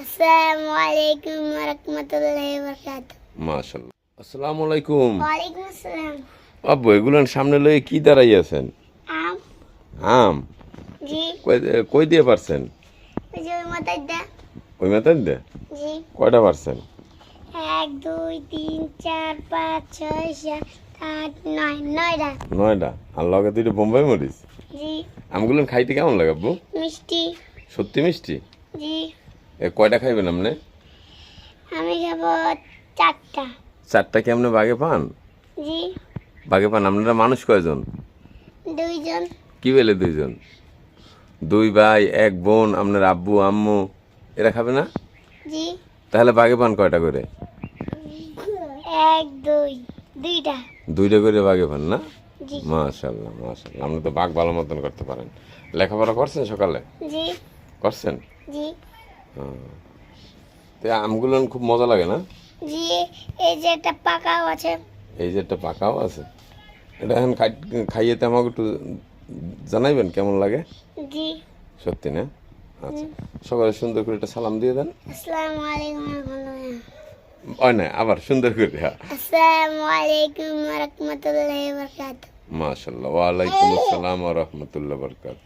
আসসালামু আলাইকুম রহমতুল্লাহি বরকাত মাশাল্লাহ আসসালামু আলাইকুম। ওয়ালাইকুম আসসালাম। আব্বু এগুলান সামনে লয়ে কি দাঁড়াই আছেন? আম। আম? জি। কই- দিয়ে পারছেন? ওই যে ওই মাথায় দা। ওই মাথায় দে? জি। কয়টা পারছেন? এক দুই তিন চার পাঁচ ছয় সাত আট নয় নয়টা নয়টা আর লগে দুইটা বোম্বাই মরিচ? জি। আমগুলো খাইতে কেমন লাগে আব্বু? মিষ্টি। সত্যি মিষ্টি? জি। কয়টা খাইবেন আপনি? আমি খাব চারটা। চারটা কি আপনি বাগে পান? জি। বাগে পান? আপনারা মানুষ কয়জন? দুইজন। কি বলে দুইজন? দুই ভাই এক বোন আপনার আব্বু আম্মু এরা খাবে না? জি। তাহলে বাগে পান কয়টা করে? এক দুই দুইটা। দুইটা করে বাগে পান না? জি। মাশাল্লাহ মাশাল্লাহ আপনি তো বাঘ ভালো মতন করতে পারেন। লেখাপড়া করছেন সকালে? জি। করছেন? জি। তো আমগুলো খুব মজা লাগে না? জি এই যে একটা পাকাও আছে। এই যে একটা পাকাও আছে। এটা এখন খাই- খাইয়েতে আমাকে একটু জানাইবেন কেমন লাগে? জি। সত্যি না? আচ্ছা। সকালে সুন্দর করে একটা সালাম দিয়ে দেন। আসসালামু আলাইকুম ওই না আবার সুন্দর করে হ্যাঁ। আসসালামু আলাইকুম রহমতুল্লাহি বরকাত মাশাল্লাহ ওয়ালাইকুম আসসালাম রহমতুল্লাহ বরকাত